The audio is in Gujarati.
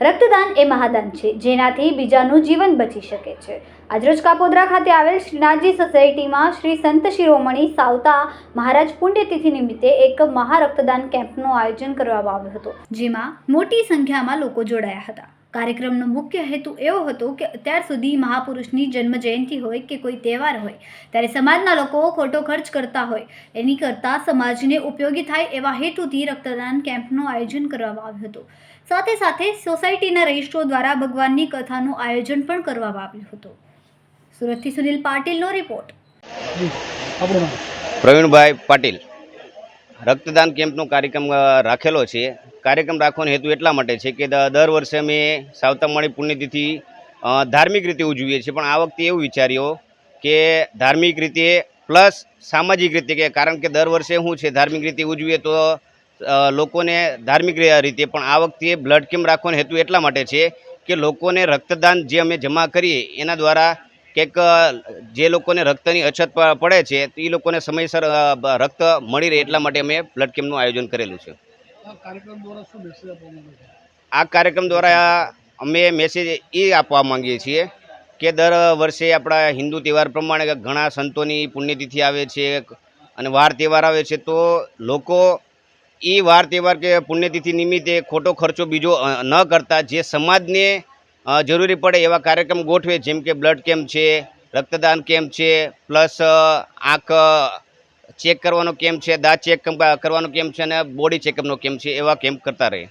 રક્તદાન એ મહાદાન છે, જેનાથી બીજાનું જીવન બચી શકે છે. આજરોજ કાપોદ્રા ખાતે આવેલ શ્રીનાથજી સોસાયટીમાં શ્રી સંત શિરોમણી સાવતા મહારાજ પુણ્યતિથિ નિમિત્તે એક મહા રક્તદાન કેમ્પનું આયોજન કરવામાં આવ્યું હતું, જેમાં મોટી સંખ્યામાં લોકો જોડાયા હતા. કાર્યક્રમનો મુખ્ય હેતુ એવો હતો કે અત્યાર સુધી મહાપુરુષની જન્મ જયંતિ હોય કે કોઈ તહેવાર હોય ત્યારે સમાજના લોકો ખોટો ખર્ચ કરતા હોય. એની કરતાં સમાજને ઉપયોગી થાય એવા હેતુથી રક્તદાન કેમ્પનું આયોજન કરવામાં આવ્યું હતું. સાથે સાથે સોસાયટીના રહીશો દ્વારા ભગવાનની કથાનું આયોજન પણ કરવામાં આવ્યું હતું. સુરતથી સુનિલ પાટીલનો રિપોર્ટ. પ્રવીણભાઈ પાટીલ. રક્તદાન કેમ્પનો કાર્યક્રમ રાખેલો છે. કાર્યક્રમ રાખવાનો હેતુ એટલા માટે છે કે દર વર્ષે અમે સાવતામણી પુણ્યતિથિ ધાર્મિક રીતે ઉજવીએ છીએ. પણ આ વખતે એવું વિચાર્યો કે ધાર્મિક રીતે પ્લસ સામાજિક રીતે કે, કારણ કે દર વર્ષે શું છે ધાર્મિક રીતે ઉજવીએ તો લોકોને ધાર્મિક રીતે. પણ આ વખતે બ્લડ કેમ્પ રાખવાનો હેતુ એટલા માટે છે કે લોકોને રક્તદાન જે અમે જમા કરીએ એના દ્વારા અ, જે લોકોને રક્તની અછત પડે છે એ લોકોને સમયસર રક્ત મળી રહે એટલા માટે અમે બ્લડ કેમ્પનું આયોજન કરેલું છે. આ કાર્યક્રમ દ્વારા અમે મેસેજ એ આપવા માંગીએ છીએ કે દર વર્ષે આપણા હિન્દુ તહેવાર પ્રમાણે ઘણા સંતોની પુણ્યતિથિ આવે છે અને વાર તહેવાર આવે છે તો લોકો એ વાર તહેવાર કે પુણ્યતિથિ નિમિત્તે ખોટો ખર્ચો બીજો ન કરતા જે સમાજને જરૂરી પડે એવા કાર્યક્રમ ગોઠવે, જેમ કે બ્લડ કેમ્પ છે, રક્તદાન કેમ્પ છે, પ્લસ આંખ ચેક કરવાનો કેમ્પ છે, દાંત ચેક કરવાનો કેમ્પ છે અને બોડી ચેકઅપનો કેમ્પ છે, એવા કેમ્પ કરતા રહે